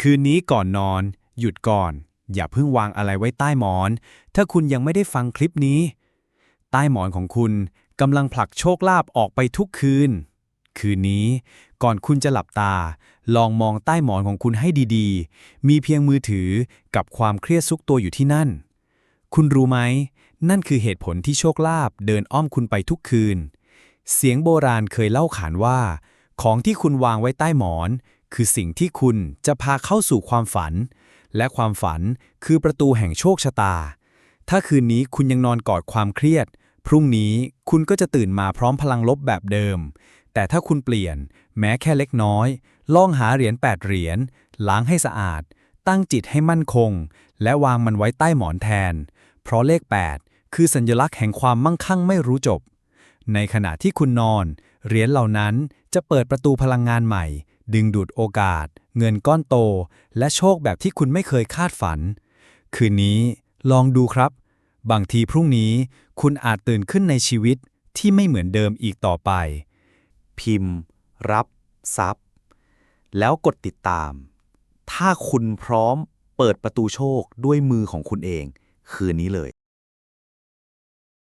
คืนนี้ก่อนนอน หยุดก่อน อย่าเพิ่งวางอะไรไว้ใต้หมอน ถ้าคุณยังไม่ได้ฟังคลิปนี้ ใต้หมอนของคุณกำลังผลักโชคลาภออกไปทุกคืน คืนนี้ ก่อนคุณจะหลับตา ลองมองใต้หมอนของคุณให้ดีๆ มีเพียงมือถือกับความเครียดซุกตัวอยู่ที่นั่น คุณรู้ไหม นั่นคือเหตุผลที่โชคลาภเดินอ้อมคุณไปทุกคืน เสียงโบราณเคยเล่าขานว่า ของที่คุณวางไว้ใต้หมอน คือสิ่งที่คุณจะพาเข้าสู่ความฝัน และความฝันคือประตูแห่งโชคชะตา ถ้าคืนนี้คุณยังนอนกอดความเครียด พรุ่งนี้คุณก็จะตื่นมาพร้อมพลังลบแบบเดิม แต่ถ้าคุณเปลี่ยน แม้แค่เล็กน้อย ลองหาเหรียญ8เหรียญล้างให้สะอาด ตั้งจิตให้มั่นคง และวางมันไว้ใต้หมอนแทน เพราะเลข 8 คือสัญลักษณ์แห่งความมั่งคั่งไม่รู้จบ ในขณะที่คุณนอนเหรียญเหล่านั้นจะเปิดประตูพลังงานใหม่ ดึงดูดโอกาส เงินก้อนโต และโชคแบบที่คุณไม่เคยคาดฝัน คืนนี้ลองดูครับ บางทีพรุ่งนี้คุณอาจตื่นขึ้นในชีวิตที่ไม่เหมือนเดิมอีกต่อไป พิมพ์ รับทรัพย์ แล้วกดติดตาม ถ้าคุณพร้อมเปิดประตูโชคด้วยมือของคุณเอง คืนนี้เลย